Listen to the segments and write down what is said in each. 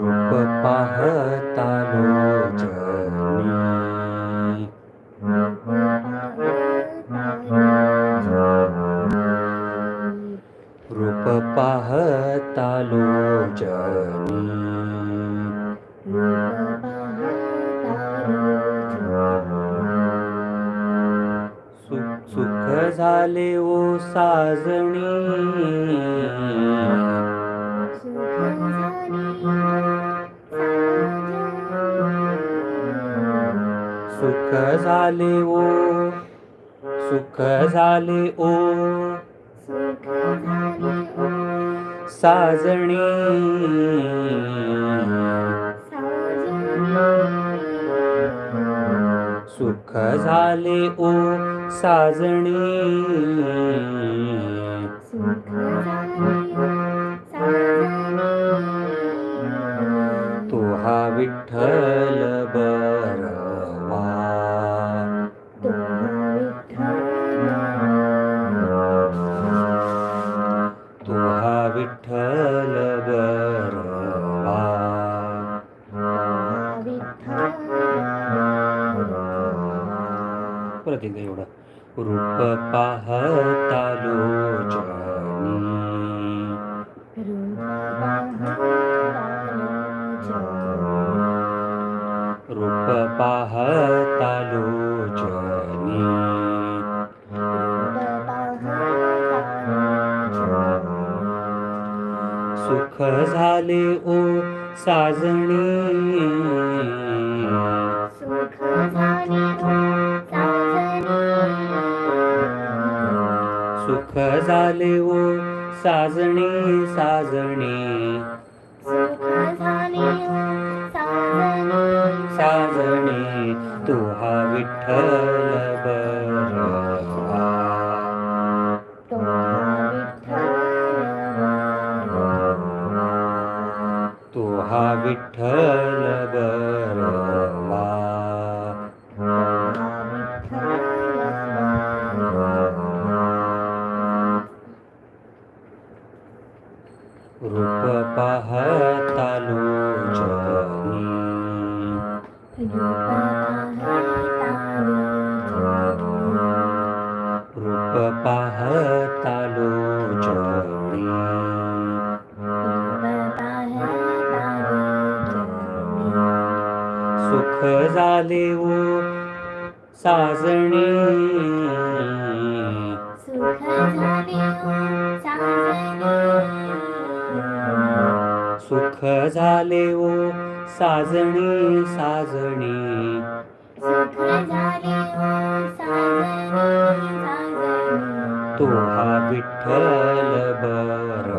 रूप पाहत साजणी सुख झाले ओ सुख झाले ओ साजणी सुख झाले ओ. साजणी रूप पाहता लोचनी रूप पाहता लोचनी सुख झाले ओ साजणी सुख झाले ओ साजणी साजणी. साजणी तू हा विठ्ठल. साजणी. सुख झाले ओ साजणी साजणी. तो हा विठ्ठल बर.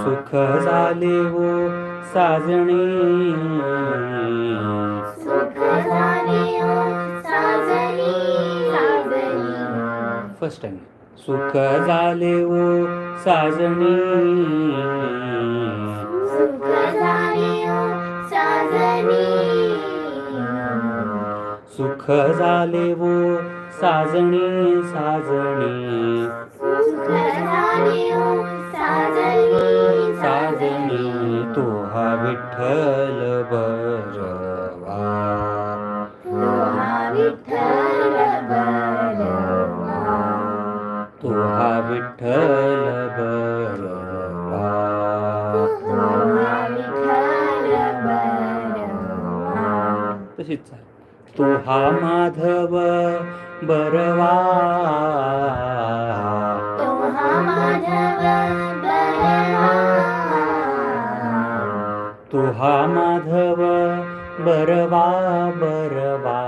सुख झाले ओ साजणी. फर्स्ट टाइम सुख झाले ओ साजणी. सुख झाले ओ साजणी. साजणी साजणी. तो हा विठ्ठल बरवा तो हा विठ्ठल बरवा तशीच तो हा माधव बरवा तो हा माधव बरवा बरवा.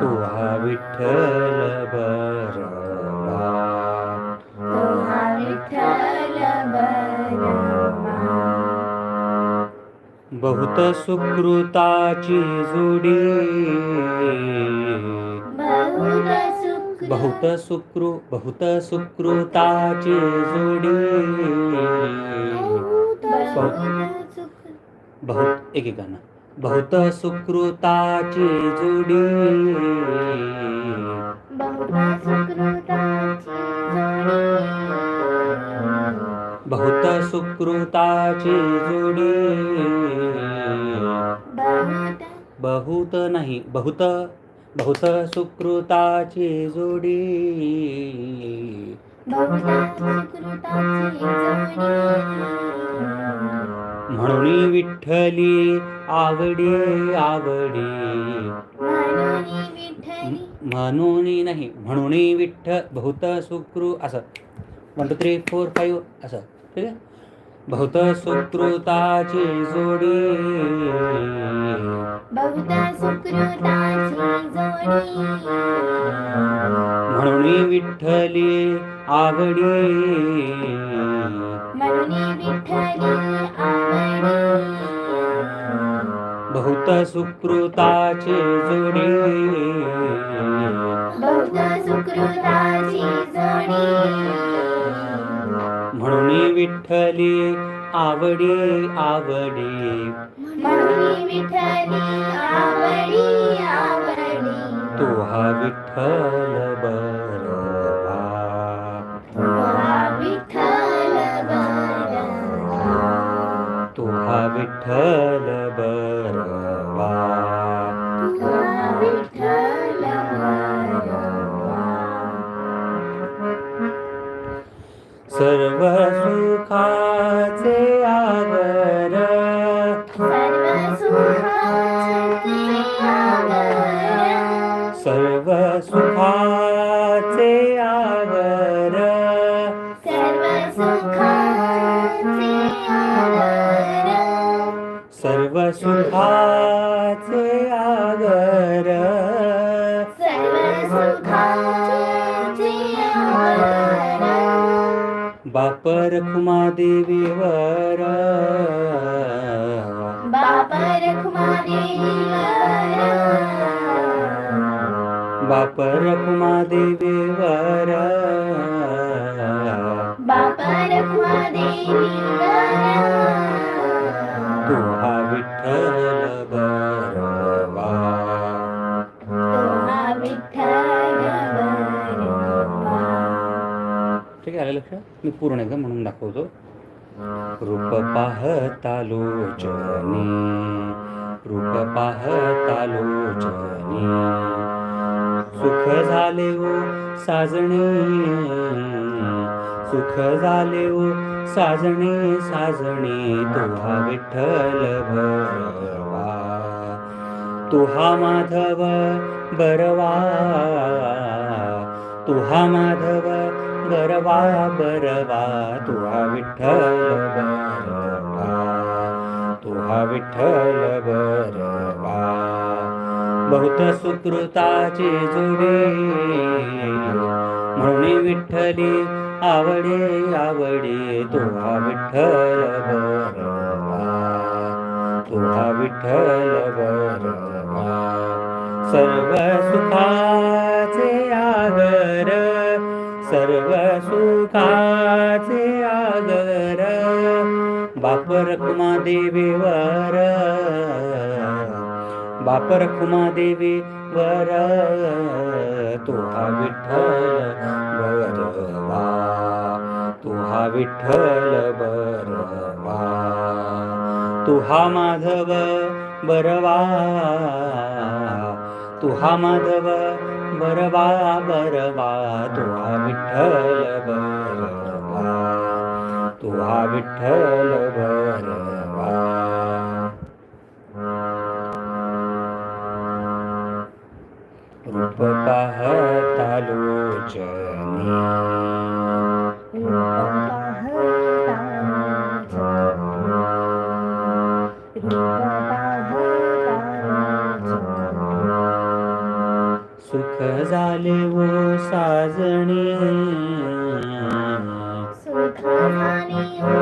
तो हा विठ्ठल बरवा. तो हा विठ्ठल बरवा. बहुत सुकृताची जोडी. बहुत सुकृ बहुत सुकृताची जोडी. बहुत एक एक गाणं. बहुत सुकृताची जोडी. बहुत सुकृताची जोडी. बहुत नाही बहुत बहुत सुकृताची जोडी. म्हणून विठ्ठली आवडी आवडी. म्हणून म्हणून नाही म्हणून विठ्ठ बहुत सुकृ असं. One two three four five असं. ठीक आहे? बहुत सुकृताची जोडी. बहुत सुकृताची जोडी म्हणून विठ्ठली आवडी. म्हणून विठ्ठली आवडी बहुत सुकृताची जोडी बहुत सुकृताची जोडी. म्हणून विठ्ठली आवडी आवडी. म्हणून विठ्ठली विठ्ठल बरवा. हा विठ्ठल बरवा. विठ्ठल विठ्ठल बरवा. सर्व सुखाचे आगर बापर खुमा देवीवर बापर बापर खुमा देवीवर पूर्ण एकदा म्हणून दाखवतो. रूप पाहता लोचनी रूप पाहता लोचनी सुख झाले ओ साजणे. सुख झाले ओ साजणे साजणे. तुहा विठ्ठल भरवा. तुहा माधव बरवा तुहा माधव बरवा बरवा तुहा विठ्ठल बरवा तुहा विठ्ठल बरवा. बहुत सुकृताची जुडे म्हणून विठ्ठली आवडे आवडे तुहा विठ्ठल बरवा तुहा विठ्ठल बरवा. सर्व सुखाचे आगर सर्व सुखाचे आगर बापर कुमा देवीवर रखुमा देवी वर तुहा विठ्ठल बरवा. तुहा विठ्ठल बरवा तुहा माधव बरवा. तुहा माधव बरवा बरवा तुहा विठ्ठल बरवा तुहा विठ्ठल साजणी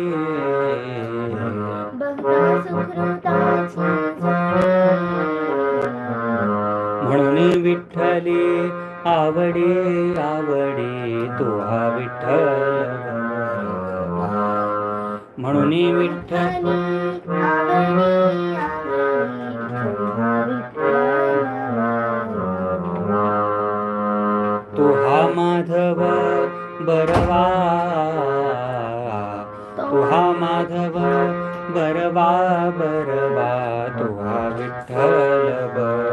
म्हणून विठ्ठली आवडे आवडे तुहा विठ्ठल. म्हणून विठ्ठल बरवा बरवा तुहा विठ्ठल बर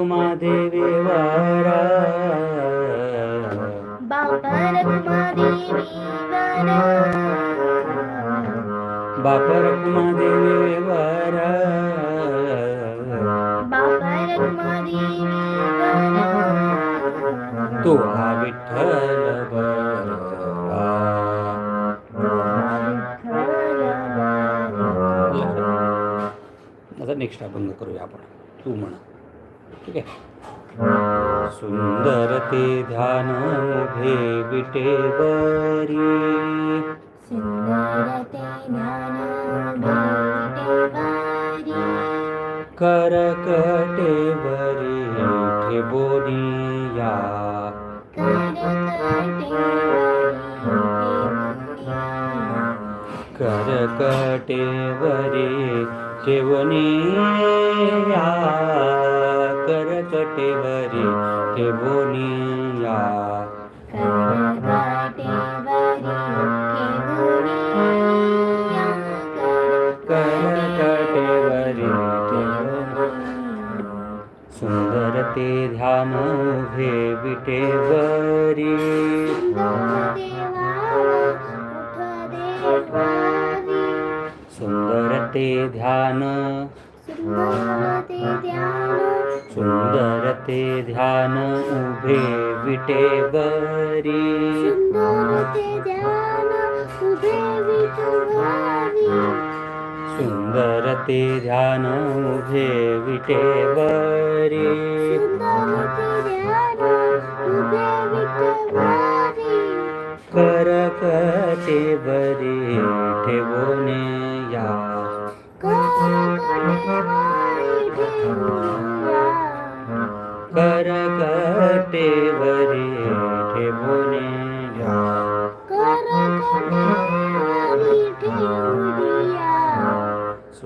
बापर कुमा देवीवर बापर बापर कुमा देवीवर तो हा विठ्ठल. आता नेक्स्ट अभंग करूया आपण. तू म्हणा. ठीक आहे. सुंदर ते ध्यान उभे विटेवरी करकटेवरी ठेबोनिया करकटेवरी ठेवनिया ते ध्यान उभे विटेवरी सुंदर ते ध्यान. सुंदर ते ध्यान उभे विटेवरी सुंदर ते ध्यान उभे विटेवरी सुन्दरते ध्यानोभे विटेवरे करकते वरे ने करकटे जानेविकरे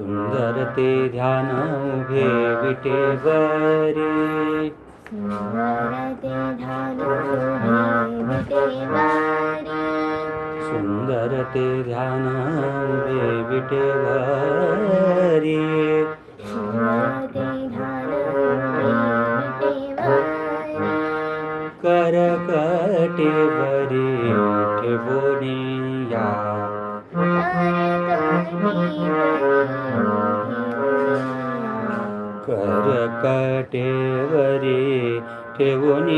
सुंदर ते ध्यान उभे विटेवरी सुंदर ते ध्यान उभे विटेवरी करकटेवरी ठेवणे या करकटे वरि टे गुण